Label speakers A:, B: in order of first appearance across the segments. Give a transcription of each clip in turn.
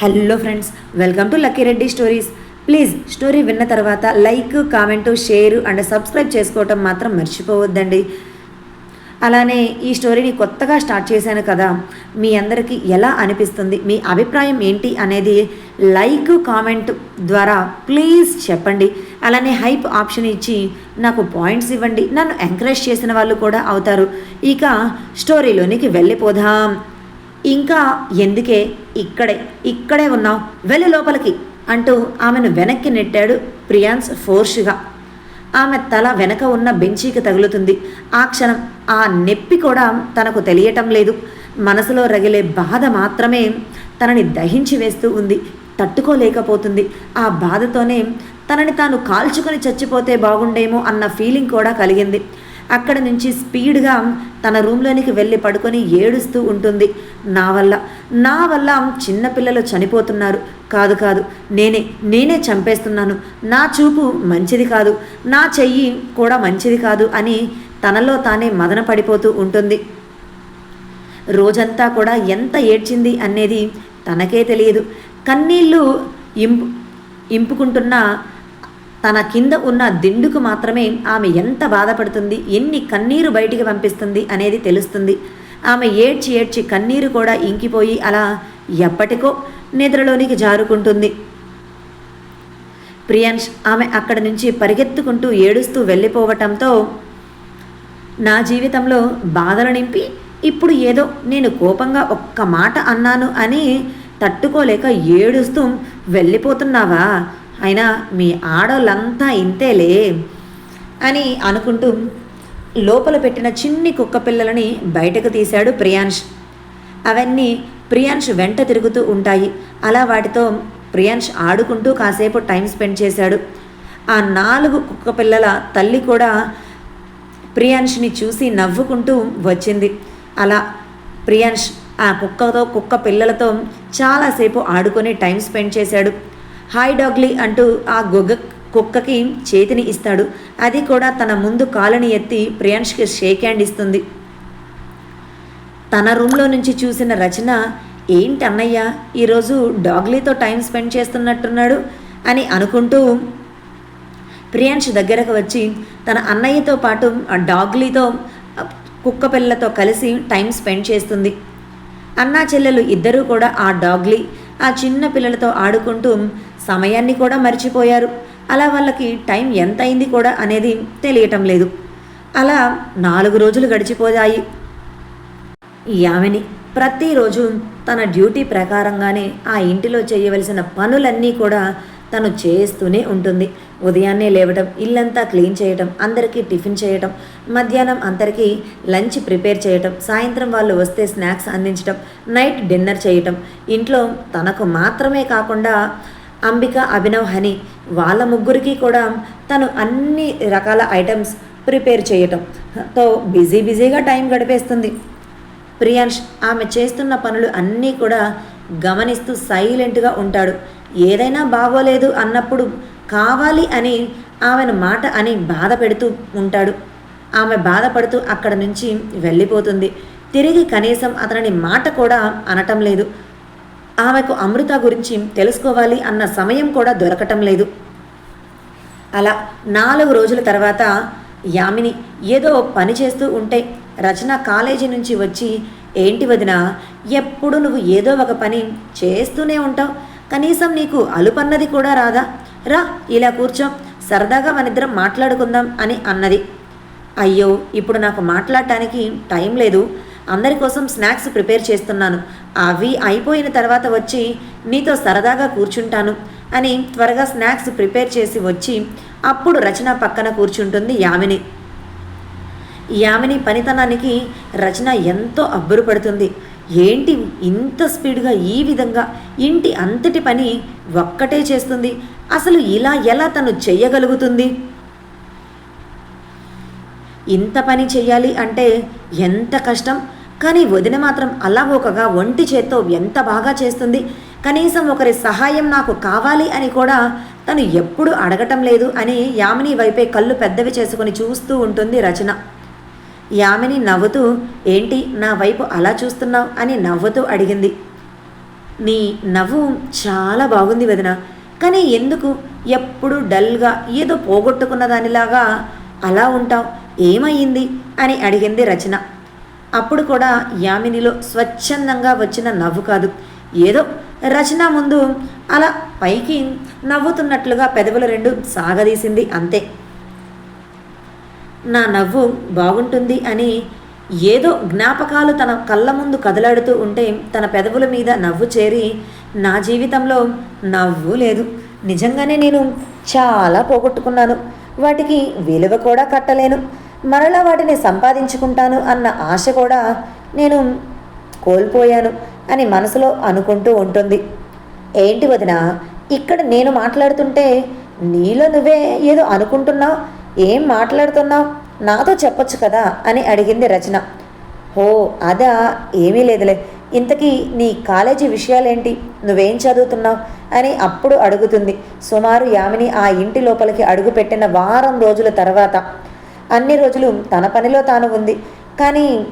A: Hello friends welcome to lucky Reddy stories. Please story విన్న తర్వాత like comment share and subscribe చేసుకోవటం మాత్రం మర్చిపోవద్దండి. అలానే ఈ స్టోరీని కొత్తగా స్టార్ట్ చేశాను కదా మీ అందరికీ ఎలా అనిపిస్తుంది మీ అభిప్రాయం ఏంటి అనేది లైక్ కామెంట్ ద్వారా ప్లీజ్ చెప్పండి. అలానే హైప్ ఆప్షన్ ఇచ్చి నాకు పాయింట్స్ ఇవ్వండి. నన్ను ఎంకరేజ్ చేసిన వాళ్ళు కూడా అవుతారు. ఇక స్టోరీలోనికి వెళ్ళిపోదాం. ఇంకా ఎందుకే ఇక్కడే ఇక్కడే ఉన్నావు? వెళ్ళు లోపలికి అంటూ ఆమెను వెనక్కి నెట్టాడు ప్రియాన్స్ ఫోర్ష్గా. ఆమె తల వెనక ఉన్న బెంచీకి తగులుతుంది. ఆ క్షణం ఆ నొప్పి కూడా తనకు తెలియటం లేదు. మనసులో రగిలే బాధ మాత్రమే తనని దహించి వేస్తూ ఉంది. తట్టుకోలేకపోతుంది. ఆ బాధతోనే తనని తాను కాల్చుకొని చచ్చిపోతే బాగుండేమో అన్న ఫీలింగ్ కూడా కలిగింది. అక్కడి నుంచి స్పీడ్గా తన రూమ్లోనికి వెళ్ళి పడుకొని ఏడుస్తూ ఉంటుంది. నా వల్ల నా వల్ల చిన్నపిల్లలు చనిపోతున్నారు. కాదు కాదు నేనే నేనే చంపేస్తున్నాను. నా చూపు మంచిది కాదు. నా చెయ్యి కూడా మంచిది కాదు అని తనలో తానే మదన పడిపోతూ ఉంటుంది. రోజంతా కూడా ఎంత ఏడ్చింది అనేది తనకే తెలియదు. కన్నీళ్ళు ఇంపు ఇంపుకుంటున్న తన కింద ఉన్న దిండుకు మాత్రమే ఆమె ఎంత బాధపడుతుంది ఎన్ని కన్నీరు బయటికి పంపిస్తుంది అనేది తెలుస్తుంది. ఆమె ఏడ్చి ఏడ్చి కన్నీరు కూడా ఇంకిపోయి అలా ఎప్పటికో నిద్రలోనికి జారుకుంటుంది. ప్రియాంష్ ఆమె అక్కడి నుంచి పరిగెత్తుకుంటూ ఏడుస్తూ వెళ్ళిపోవటంతో నా జీవితంలో బాధలు నింపి ఇప్పుడు ఏదో నేను కోపంగా ఒక్క మాట అన్నాను అని తట్టుకోలేక ఏడుస్తూ వెళ్ళిపోతున్నావా? అయినా మీ ఆడోళ్ళంతా ఇంతేలే అని అనుకుంటూ లోపల పెట్టిన చిన్ని కుక్క పిల్లలని బయటకు తీశాడు ప్రియాంష్ అవన్నీ ప్రియాంష్ వెంట తిరుగుతూ ఉంటాయి. అలా వాటితో ప్రియాంష్ ఆడుకుంటూ కాసేపు టైం స్పెండ్ చేశాడు. ఆ నాలుగు కుక్క పిల్లల తల్లి కూడా ప్రియాంష్ని చూసి నవ్వుకుంటూ వచ్చింది. అలా ప్రియాంష్ ఆ కుక్కతో కుక్క పిల్లలతో చాలాసేపు ఆడుకొని టైం స్పెండ్ చేశాడు. హాయ్ డాగ్లీ అంటూ ఆ గొగ్గ కుక్కకి చేతిని ఇస్తాడు. అది కూడా తన ముందు కాలుని ఎత్తి ప్రియాంష్కి షేక్ హ్యాండ్ ఇస్తుంది. తన రూమ్లో నుంచి చూసిన రచన ఏంటి అన్నయ్య ఈరోజు డాగ్లీతో టైం స్పెండ్ చేస్తున్నట్టున్నాడు? అని అనుకుంటూ ప్రియాంష్ దగ్గరకు వచ్చి తన అన్నయ్యతో పాటు ఆ డాగ్లీతో కుక్క పిల్లలతో కలిసి టైం స్పెండ్ చేస్తుంది. అన్నా చెల్లెలు ఇద్దరూ కూడా ఆ డాగ్లీ ఆ చిన్న పిల్లలతో ఆడుకుంటూ సమయాన్ని కూడా మర్చిపోయారు. అలా వాళ్ళకి టైం ఎంత అయింది కూడా అనేది తెలియటం లేదు. అలా నాలుగు రోజులు గడిచిపోయాయి. యామిని ప్రతిరోజు తన డ్యూటీ ప్రకారంగానే ఆ ఇంటిలో చేయవలసిన పనులన్నీ కూడా తను చేస్తూనే ఉంటుంది. ఉదయాన్నే లేవటం ఇల్లంతా క్లీన్ చేయటం అందరికీ టిఫిన్ చేయటం మధ్యాహ్నం అందరికీ లంచ్ ప్రిపేర్ చేయటం సాయంత్రం వాళ్ళు వస్తే స్నాక్స్ అందించటం నైట్ డిన్నర్ చేయటం. ఇంట్లో తనకు మాత్రమే కాకుండా అంబిక అభినవ్ హని వాళ్ళ ముగ్గురికి కూడా తను అన్ని రకాల ఐటమ్స్ ప్రిపేర్ చేయటం. తో బిజీ బిజీగా టైం గడిపేస్తుంది. ప్రియాంష్ ఆమె చేస్తున్న పనులు అన్నీ కూడా గమనిస్తూ సైలెంట్గా ఉంటాడు. ఏదైనా బాగోలేదు అన్నప్పుడు కావాలి అని ఆమెను మాట అని బాధ పెడుతూ ఉంటాడు. ఆమె బాధపడుతూ అక్కడ నుంచి వెళ్ళిపోతుంది. తిరిగి కనీసం అతనిని మాట కూడా అనటం లేదు. ఆమెకు అమృత గురించి తెలుసుకోవాలి అన్న సమయం కూడా దొరకటం లేదు. అలా నాలుగు రోజుల తర్వాత యామిని ఏదో పని చేస్తూ ఉంటే రచన కాలేజీ నుంచి వచ్చి ఏంటి వదిన ఎప్పుడు నువ్వు ఏదో ఒక పని చేస్తూనే ఉంటావు. కనీసం నీకు అలుపన్నది కూడా రాదా? రా ఇలా కూర్చో. సరదాగా మనిద్దరం మాట్లాడుకుందాం అని అన్నది. అయ్యో ఇప్పుడు నాకు మాట్లాడటానికి టైం లేదు. అందరి కోసం స్నాక్స్ ప్రిపేర్ చేస్తున్నాను. అవి అయిపోయిన తర్వాత వచ్చి నీతో సరదాగా కూర్చుంటాను అని త్వరగా స్నాక్స్ ప్రిపేర్ చేసి వచ్చి అప్పుడు రచన పక్కన కూర్చుంటుంది యామిని. యామిని పనితనానికి రచన ఎంతో అబ్బురుపడుతుంది. ఏంటి ఇంత స్పీడ్గా ఈ విధంగా ఇంటి అంతటి పని ఒక్కటే చేస్తుంది? అసలు ఇలా ఎలా తను చెయ్యగలుగుతుంది? ఇంత పని చెయ్యాలి అంటే ఎంత కష్టం? కానీ వదిన మాత్రం అల్లావోకగా ఒంటి చేత్తో ఎంత బాగా చేస్తుంది? కనీసం ఒకరి సహాయం నాకు కావాలి అని కూడా తను ఎప్పుడు అడగటం లేదు అని యామిని వైపే కళ్ళు పెద్దవి చేసుకుని చూస్తూ ఉంటుంది రచన. యామిని నవ్వుతూ ఏంటి నా వైపు అలా చూస్తున్నావు? అని నవ్వుతూ అడిగింది. నీ నవ్వు చాలా బాగుంది వదిన కానీ ఎందుకు? ఎప్పుడు డల్గా ఏదో పోగొట్టుకున్న దానిలాగా అలా ఉంటావు? ఏమయ్యింది? అని అడిగింది రచన. అప్పుడు కూడా యామినిలో స్వచ్ఛందంగా వచ్చిన నవ్వు కాదు. ఏదో రచన ముందు అలా పైకి నవ్వుతున్నట్లుగా పెదవులు రెండు సాగదీసింది అంతే. నా నవ్వు బాగుంటుంది అని ఏదో జ్ఞాపకాలు తన కళ్ళ ముందు కదలాడుతూ ఉంటే తన పెదవుల మీద నవ్వు చేరి నా జీవితంలో నవ్వు లేదు. నిజంగానే నేను చాలా పోగొట్టుకున్నాను. వాటికి విలువ కూడా కట్టలేను. మరలా వాటిని సంపాదించుకుంటాను అన్న ఆశ కూడా నేను కోల్పోయాను అని మనసులో అనుకుంటూ ఉంటుంది. ఏంటి వదిన ఇక్కడ నేను మాట్లాడుతుంటే నీలో నువ్వే ఏదో అనుకుంటున్నావు? ఏం మాట్లాడుతున్నావు? నాతో చెప్పొచ్చు కదా అని అడిగింది రచన. ఓ అదా ఏమీ లేదులే. ఇంతకీ నీ కాలేజీ విషయాలేంటి? నువ్వేం చదువుతున్నావు? అని అప్పుడు అడుగుతుంది సుమారు యామిని ఆ ఇంటి లోపలికి అడుగు పెట్టిన వారం రోజుల తర్వాత. అన్ని రోజులు తన పనిలో తాను ఉంది. కానీ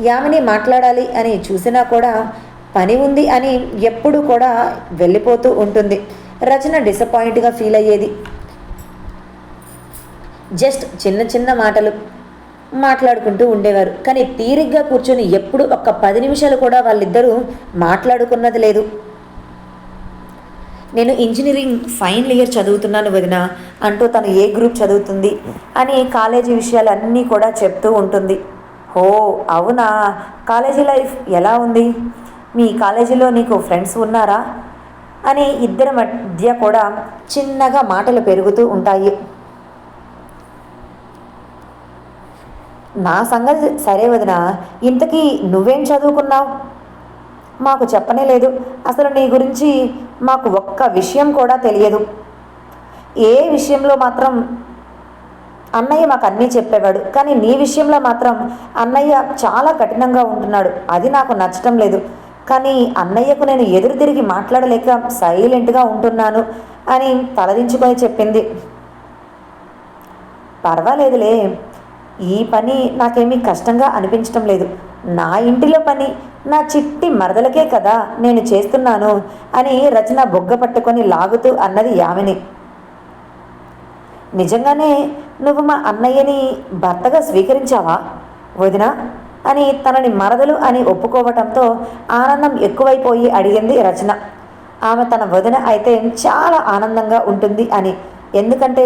A: యామిని మాట్లాడాలి అని చూసినా కూడా పని ఉంది అని ఎప్పుడు కూడా వెళ్ళిపోతూ ఉంటుంది. రచన డిసప్పాయింట్గా ఫీల్ అయ్యేది. జస్ట్ చిన్న చిన్న మాటలు మాట్లాడుకుంటూ ఉండేవారు. కానీ తీరిగ్గా కూర్చొని ఎప్పుడు ఒక్క పది నిమిషాలు కూడా వాళ్ళిద్దరూ మాట్లాడుకున్నది లేదు. నేను ఇంజనీరింగ్ ఫైనల్ ఇయర్ చదువుతున్నాను వదిన అంటూ తను ఏ గ్రూప్ చదువుతుంది అని కాలేజీ విషయాలన్నీ కూడా చెప్తూ ఉంటుంది. ఓ అవునా? కాలేజీ లైఫ్ ఎలా ఉంది? మీ కాలేజీలో నీకు ఫ్రెండ్స్ ఉన్నారా? అని ఇద్దరి మధ్య కూడా చిన్నగా మాటలు పెరుగుతూ ఉంటాయి. నా సంగతి సరే వదిన ఇంతకీ నువ్వేం చదువుకున్నావు? మాకు చెప్పనే లేదు. అసలు నీ గురించి మాకు ఒక్క విషయం కూడా తెలియదు. ఏ విషయంలో మాత్రం అన్నయ్య మాకు అన్నీ చెప్పేవాడు. కానీ నీ విషయంలో మాత్రం అన్నయ్య చాలా కఠినంగా ఉంటున్నాడు. అది నాకు నచ్చటం లేదు. కానీ అన్నయ్యకు నేను ఎదురు తిరిగి మాట్లాడలేక సైలెంట్గా ఉంటున్నాను అని తలదించుకొని చెప్పింది. పర్వాలేదులే. ఈ పని నాకేమీ కష్టంగా అనిపించటం లేదు. నా ఇంటిలో పని నా చిట్టి మరదలకే కదా నేను చేస్తున్నాను అని రచన బొగ్గ పట్టుకొని లాగుతూ అన్నది యామిని. నిజంగానే నువ్వు మా అన్నయ్యని భర్తగా స్వీకరించావా? వదిన అని తనని మరదలు అని ఒప్పుకోవటంతో ఆనందం ఎక్కువైపోయి అడిగింది రచన. ఆమె తన వదిన అయితే చాలా ఆనందంగా ఉంటుంది అని ఎందుకంటే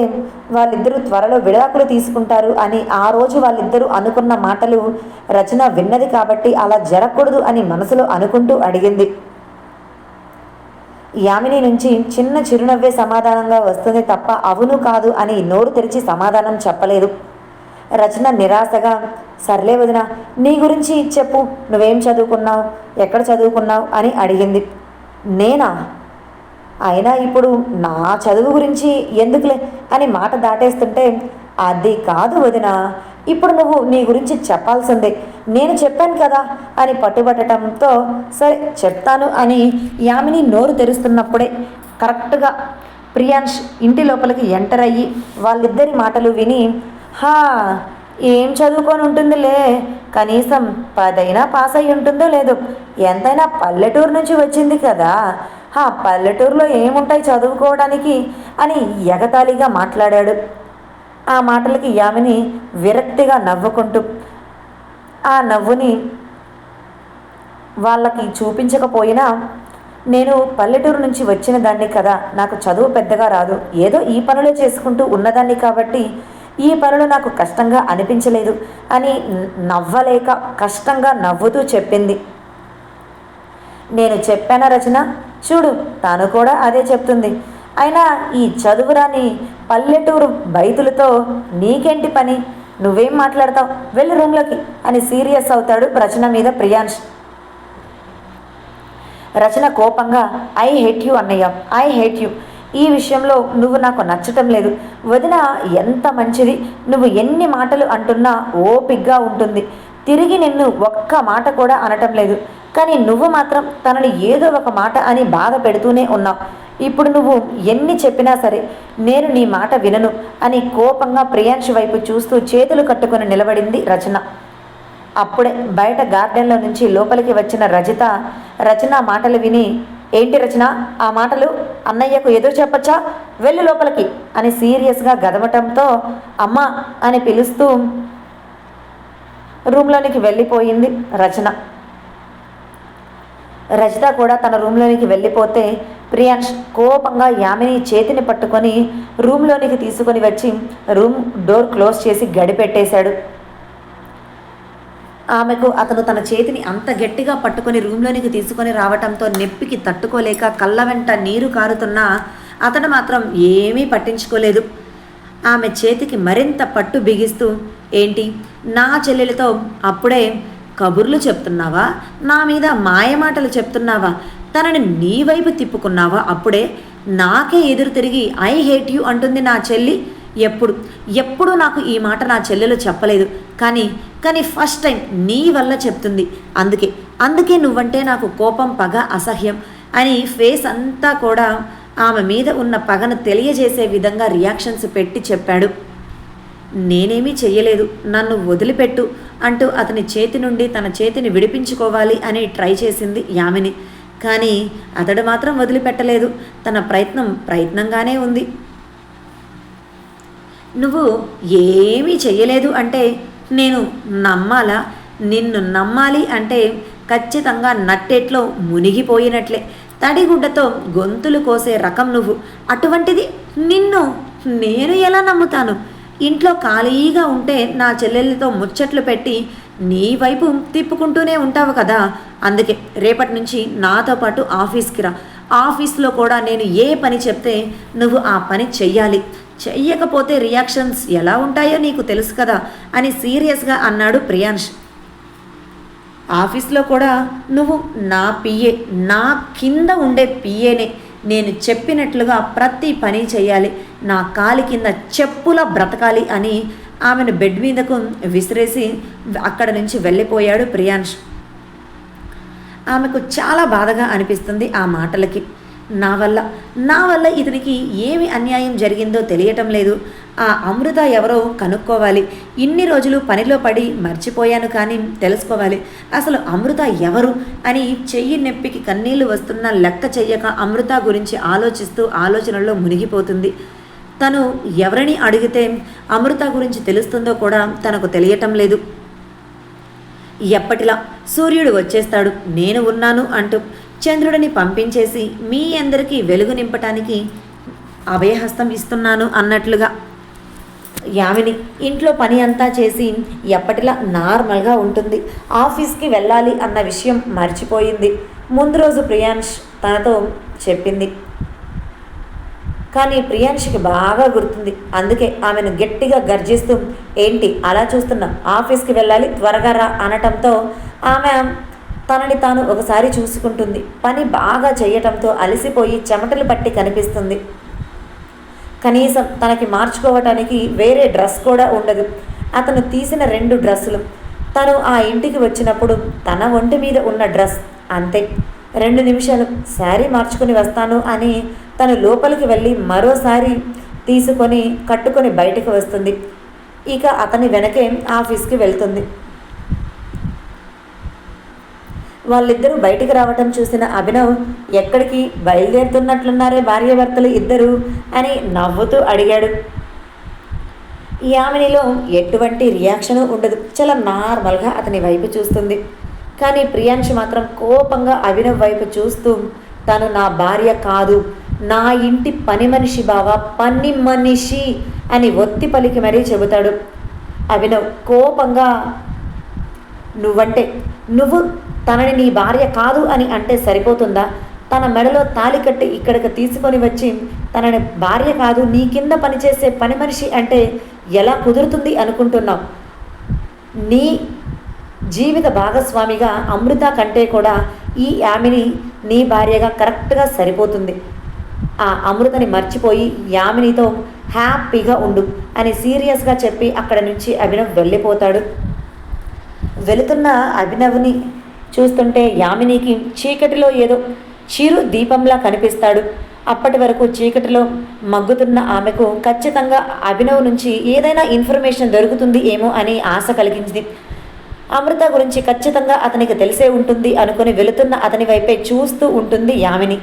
A: వాళ్ళిద్దరూ త్వరలో విడాకులు తీసుకుంటారు అని ఆ రోజు వాళ్ళిద్దరూ అనుకున్న మాటలు రచన విన్నది కాబట్టి అలా జరగకూడదు అని మనసులో అనుకుంటూ అడిగింది. యామిని నుంచి చిన్న చిరునవ్వే సమాధానంగా వస్తుంది తప్ప అవును కాదు అని నోరు తెరిచి సమాధానం చెప్పలేదు. రచన నిరాశగా సర్లే వదిన నీ గురించి చెప్పు నువ్వేం చదువుకున్నావు ఎక్కడ చదువుకున్నావు అని అడిగింది. నేనా? అయినా ఇప్పుడు నా చదువు గురించి ఎందుకులే అని మాట దాటేస్తుంటే అది కాదు వదిన ఇప్పుడు నువ్వు నీ గురించి చెప్పాల్సిందే. నేను చెప్పాను కదా అని పట్టుబట్టడంతో సరే చెప్తాను అని యామిని నోరు తెరుస్తున్నప్పుడే కరెక్ట్గా ప్రియాంష్ ఇంటి లోపలికి ఎంటర్ అయ్యి వాళ్ళిద్దరి మాటలు విని హా ఏం చదువుకొని ఉంటుందిలే? కనీసం పదైనా పాస్ అయి ఉంటుందో లేదో? ఎంతైనా పల్లెటూరు నుంచి వచ్చింది కదా. ఆ పల్లెటూరులో ఏముంటాయి చదువుకోవడానికి? అని ఎగతాళిగా మాట్లాడాడు. ఆ మాటలకి యామిని విరక్తిగా నవ్వుకుంటూ ఆ నవ్వుని వాళ్ళకి చూపించకపోయినా నేను పల్లెటూరు నుంచి వచ్చిన దాన్ని కదా నాకు చదువు పెద్దగా రాదు. ఏదో ఈ పనులే చేసుకుంటూ ఉన్నదాన్ని కాబట్టి ఈ పనులు నాకు కష్టంగా అనిపించలేదు అని నవ్వలేక కష్టంగా నవ్వుతూ చెప్పింది. నేను చెప్పానా రచన? చూడు తాను కూడా అదే చెప్తుంది. అయినా ఈ చదువురాని పల్లెటూరు బైతులతో నీకేంటి పని? నువ్వేం మాట్లాడతావు? వెళ్ళి రూమ్లోకి అని సీరియస్ అవుతాడు రచన మీద ప్రియాంష్ రచన కోపంగా ఐ హేట్ యు అన్నయ్య ఐ హేట్ యు. ఈ విషయంలో నువ్వు నాకు నచ్చటం లేదు. వదిన ఎంత మంచిది? నువ్వు ఎన్ని మాటలు అంటున్నా ఓపిగ్గా ఉంటుంది. తిరిగి నిన్ను ఒక్క మాట కూడా అనటం లేదు. కానీ నువ్వు మాత్రం తనని ఏదో ఒక మాట అని బాధ పెడుతూనే ఉన్నావు. ఇప్పుడు నువ్వు ఎన్ని చెప్పినా సరే నేను నీ మాట వినను అని కోపంగా ప్రియాంశ వైపు చూస్తూ చేతులు కట్టుకొని నిలబడింది రచన. అప్పుడే బయట గార్డెన్లో నుంచి లోపలికి వచ్చిన రజిత రచన మాటలు విని ఏంటి రచన ఆ మాటలు అన్నయ్యకు ఎదురు చెప్పచ్చా? వెళ్ళు లోపలికి అని సీరియస్గా గదవటంతో అమ్మ అని పిలుస్తూ రూమ్లోనికి వెళ్ళిపోయింది రచన. రజిత కూడా తన రూమ్లోనికి వెళ్ళిపోతే ప్రియాంష్ కోపంగా యామిని చేతిని పట్టుకొని రూమ్లోనికి తీసుకొని వచ్చి రూమ్ డోర్ క్లోజ్ చేసి గడిపెట్టేశాడు ఆమెకు అతను తన చేతిని అంత గట్టిగా పట్టుకొని రూమ్లోనికి తీసుకొని రావటంతో నొప్పికి తట్టుకోలేక కళ్ళ వెంట నీరు కారుతున్నా అతను మాత్రం ఏమీ పట్టించుకోలేదు. ఆమె చేతికి మరింత పట్టు బిగిస్తూ ఏంటి? నా చెల్లెలతో అప్పుడే కబుర్లు చెప్తున్నావా? నా మీద మాయమాటలు చెప్తున్నావా? తనని నీ వైపు తిప్పుకున్నావా? అప్పుడే నాకే ఎదురు తిరిగి ఐ హేట్ యూ అంటుంది నా చెల్లి. ఎప్పుడు ఎప్పుడు నాకు ఈ మాట నా చెల్లెలు చెప్పలేదు. కానీ కానీ ఫస్ట్ టైం నీ వల్ల చెప్తుంది. అందుకే అందుకే నువ్వంటే నాకు కోపం పగ అసహ్యం అని ఫేస్ అంతా కూడా ఆమె మీద ఉన్న పగను తెలియజేసే విధంగా రియాక్షన్స్ పెట్టి చెప్పాడు. నేనేమీ చెయ్యలేదు. నన్ను వదిలిపెట్టు. అంటూ అతని చేతి నుండి తన చేతిని విడిపించుకోవాలి అని ట్రై చేసింది యామిని. కానీ అతడు మాత్రం వదిలిపెట్టలేదు. తన ప్రయత్నం ప్రయత్నంగానే ఉంది. నువ్వు ఏమీ చెయ్యలేదు అంటే నేను నమ్మాలా? నిన్ను నమ్మాలి అంటే ఖచ్చితంగా నట్టేట్లో మునిగిపోయినట్లే. తడిగుడ్డతో గొంతులు కోసే రకం నువ్వు. అటువంటిది నిన్ను. నేను ఎలా నమ్ముతాను? ఇంట్లో ఖాళీగా ఉంటే నా చెల్లెళ్ళతో ముచ్చట్లు పెట్టి నీ వైపు తిప్పుకుంటూనే ఉంటావు కదా. అందుకే రేపటి నుంచి నాతో పాటు ఆఫీస్కి రా. ఆఫీస్లో కూడా నేను ఏ పని చెప్తే నువ్వు ఆ పని చెయ్యాలి. చెయ్యకపోతే రియాక్షన్స్ ఎలా ఉంటాయో నీకు తెలుసు కదా అని సీరియస్గా అన్నాడు ప్రియాంష్. ఆఫీస్లో కూడా నువ్వు నా పిఏ నా కింద ఉండే పిఏనే నేను చెప్పినట్లుగా ప్రతి పని చేయాలి నా కాలి కింద చెప్పులా బ్రతకాలి అని ఆమెను బెడ్ మీదకు విసిరేసి అక్కడ నుంచి వెళ్ళిపోయాడు ప్రియాంష్ ఆమెకు చాలా బాధగా అనిపిస్తుంది ఆ మాటలకి. నా వల్ల నా వల్ల ఇతనికి ఏమి అన్యాయం జరిగిందో తెలియటం లేదు. ఆ అమృత ఎవరో కనుక్కోవాలి. ఇన్ని రోజులు పనిలో పడి మర్చిపోయాను కానీ తెలుసుకోవాలి. అసలు అమృత ఎవరు? అని చెయ్యి నొప్పికి కన్నీళ్ళు వస్తున్నా లెక్క చెయ్యక అమృత గురించి ఆలోచిస్తూ ఆలోచనల్లో మునిగిపోతుంది. తను ఎవరిని అడిగితే అమృత గురించి తెలుస్తుందో కూడా తనకు తెలియటం లేదు. ఎప్పటిలా సూర్యుడు వచ్చేస్తాడు నేను ఉన్నాను అంటూ చంద్రుడిని పంపించేసి మీ అందరికీ వెలుగు నింపటానికి అభయహస్తం ఇస్తున్నాను అన్నట్లుగా యామిని ఇంట్లో పని అంతా చేసి ఎప్పటిలా నార్మల్గా ఉంటుంది. ఆఫీస్కి వెళ్ళాలి అన్న విషయం మర్చిపోయింది. ముందు రోజు ప్రియాంష్ తనతో చెప్పింది. కానీ ప్రియాంష్కి బాగా గుర్తుంది. అందుకే ఆమెను గట్టిగా గర్జిస్తూ ఏంటి అలా చూస్తున్నా? ఆఫీస్కి వెళ్ళాలి త్వరగా రా అనటంతో ఆమె తనని తాను ఒకసారి చూసుకుంటుంది. పని బాగా చేయటంతో అలసిపోయి చెమటలు పట్టి కనిపిస్తుంది. కనీసం తనకి మార్చుకోవటానికి వేరే డ్రెస్ కూడా ఉండదు. అతను తీసిన రెండు డ్రెస్సులు. తను ఆ ఇంటికి వచ్చినప్పుడు తన ఒంటి మీద ఉన్న డ్రెస్ అంతే. రెండు నిమిషాలు శారీ మార్చుకుని వస్తాను అని తను లోపలికి వెళ్ళి మరోసారి తీసుకొని కట్టుకొని బయటకు వస్తుంది. ఇక అతని వెనకే ఆఫీస్కి వెళ్తుంది. వాళ్ళిద్దరూ బయటికి రావటం చూసిన అభినవ్ ఎక్కడికి బయలుదేరుతున్నట్లున్నారే భార్యాభర్తలు ఇద్దరు? అని నవ్వుతూ అడిగాడు. యామినిలో ఎటువంటి రియాక్షను ఉండదు. చాలా నార్మల్గా అతని వైపు చూస్తుంది. కానీ ప్రియాంశ్ మాత్రం కోపంగా అభినవ్ వైపు చూస్తూ తను నా భార్య కాదు. నా ఇంటి పని మనిషి బావా పని మనిషి అని ఒత్తి పలికి మరీ చెబుతాడు. అభినవ్ కోపంగా నువ్వంటే నువ్వు తనని నీ భార్య కాదు అని అంటే సరిపోతుందా? తన మెడలో తాలి కట్టి ఇక్కడికి తీసుకొని వచ్చి తనని భార్య కాదు నీ కింద పనిచేసే పని మనిషి అంటే ఎలా కుదురుతుంది అనుకుంటున్నావు? నీ జీవిత భాగస్వామిగా అమృత కంటే కూడా ఈ యామిని నీ భార్యగా కరెక్ట్గా సరిపోతుంది. ఆ అమృతని మర్చిపోయి యామినితో హ్యాపీగా ఉండు అని సీరియస్గా చెప్పి అక్కడ నుంచి అభినవ్ వెళ్ళిపోతాడు. వెళుతున్న అభినవ్ని చూస్తుంటే యామినికి చీకటిలో ఏదో చిరు దీపంలా కనిపిస్తాడు. అప్పటి వరకు చీకటిలో మగ్గుతున్న ఆమెకు ఖచ్చితంగా అభినవ్ నుంచి ఏదైనా ఇన్ఫర్మేషన్ దొరుకుతుంది ఏమో అని ఆశ కలిగించింది. అమృత గురించి ఖచ్చితంగా అతనికి తెలిసే ఉంటుంది అనుకుని వెళుతున్న అతని వైపే చూస్తూ ఉంటుంది యామిని.